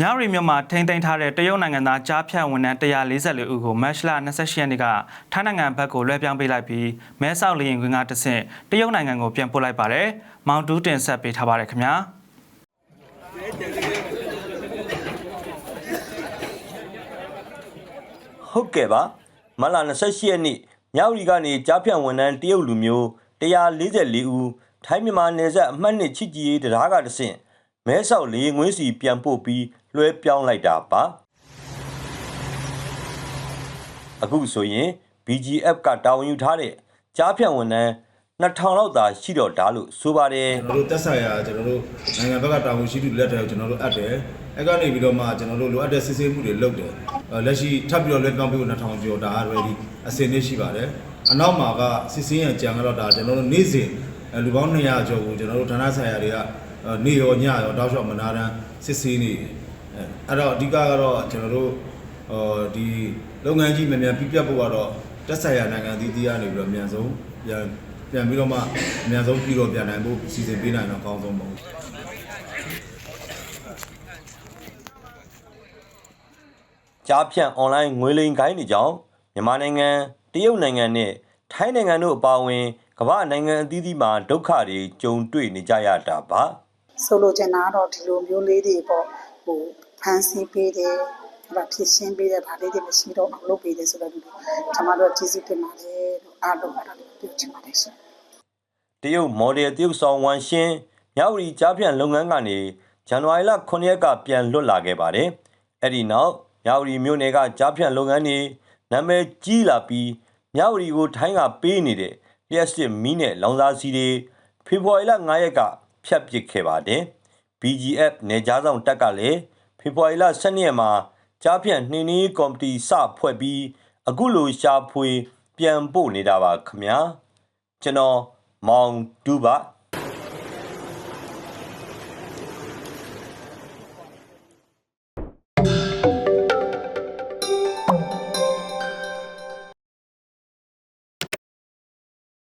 မြရီမြို့မှာထိန်းသိမ်းထားတဲ့တရုတ်နိုင်ငံသားကြားဖြတ်ဝန်ထမ်း144ဦးကိုမတ်လ28ရက်နေ့ကထိုင်းနိုင်ငံဘက်ကိုလွှဲပြောင်းပေးလိုက်ပြီးမဲဆောက်လီရင်ကွင်းကတဆင့်တရုတ်နိုင်ငံကိုပြန်ပို့လိုက်ပါတယ်။မောင်တူးတင်ဆက်ပေးထားပါတယ်ခင်ဗျာ။ဟုတ်ကဲ့ပါမတ်လ28ရက်နေ့မြောက်ရီကနေကြားဖြန့်ဝန်ထမ်းတရုတ်လူမျိုး144ဦးထိုင်းမြန်မာနယ်စပ်အမှတ်နှစ်ချစ်ကြည်ရေးတရားကတဆင့် မဲဆောက်လေရင်ငွေးစီပြန်ပို့ပြီးလွှဲပြောင်းလိုက်တာပါအခုဆိုရင် BGF ကတာဝန်ယူထားတဲ့ကြားဖြန့်ဝန်ထမ်း2000လောက်သာရှိတော့တာလို့ဆိုပါတယ်ကျွန်တော်တို့တက်ဆိုင်ရာကျွန်တော်တို့နိုင်ငံဘက်ကတာဝန်ရှိသူလက်ထက်ကိုကျွန်တော်တို့အပ်တယ်အဲ့ကနေပြီးတော့မှကျွန်တော်တို့လိုအပ်တဲ့စစ်ဆေးမှုတွေလုပ်တယ်အဲလက်ရှိထပ်ပြီးတော့လက်ပြောင်းပေးဖို့2000ကျော်ဒါ ready အစင်းနေရှိပါတယ်အနောက်မှာကစစ်စင်းရကြံကတော့ဒါကျွန်တော်တို့နေ့စဉ်အဲလူပေါင်း200ကျော်ကိုကျွန်တော်တို့ဌာနဆိုင်ရာတွေကအဲ နေ့ရောညရောတောက်လျှောက်မနာတမ်းစစ်ဆေးနေတယ်အဲအဲ့တော့အဓိကကတော့ကျွန်တော်တို့ဟောဒီလုပ်ငန်းကြီးမြန်မြန်ပြပြဖို့ကတော့တက်ဆိုင်ရာနိုင်ငံအသီးသီးကနေပြီးတော့အမြန်ဆုံးပြန်ပြန်ပြီးတော့မှအမြန်ဆုံးပြီးတော့ပြန်နိုင်ဖို့စီစဉ်ပေးနိုင်တော့အကောင်းဆုံးပါဘူးကြားဖြန့်အွန်လိုင်းငွေလိမ်ကိုင်းတွေကြောင့်မြန်မာနိုင်ငံတရုတ်နိုင်ငံနဲ့ထိုင်းနိုင်ငံတို့အပါအဝင်ကမ္ဘာနိုင်ငံအသီးသီးမှာဒုက္ခတွေကြုံတွေ့နေကြရတာပါ ဆိုလိုချင်တာကတော့ဒီလိုမျိုးလေးတွေပေါ့ဟိုဖန်ဆီးပေးတယ်အဲ့ဒါဖြစ်ရှင်းပေးတယ်ဒါလေးတွေမရှိတော့အောင်လုပ်ပေးတယ်ဆိုတော့ဒီကျွန်မတို့ကျေးဇူးတင်ပါတယ်လို့အားလုံးအဲ့ဒါလေးပြောချင်ပါတယ်ရှင်တရုတ်မော်ဒယ်တရုတ်ဆောင်ဝမ်ရှင်းမြောက်ရီကြားဖြန့်လုပ်ငန်းကနေဇန်နဝါရီလ9ရက်ကပြန်လွတ်လာခဲ့ပါတယ်အဲ့ဒီနောက်မြောက်ရီမြို့နယ်ကကြားဖြန့်လုပ်ငန်းတွေနာမည်ကြီးလာပြီးမြောက်ရီကိုထိုင်းကပေးနေတဲ့လျှက်စစ်မီးနဲ့လောင်စာဆီတွေဖေဖော်ဝါရီလ9ရက်က ဖြတ်ပစ်ခဲ့ပါတယ် BGF နေကြားဆောင်တက်ကလည်းဖေဖော်ဝါရီလ12ရက်မှာကြားဖြန့်နှင်းနှီးကော်မတီစဖွဲ့ပြီးအခုလိုရှာဖွေ ပြန်ပို့နေတာပါခင်ဗျာကျွန်တော်မောင်ဒူပါ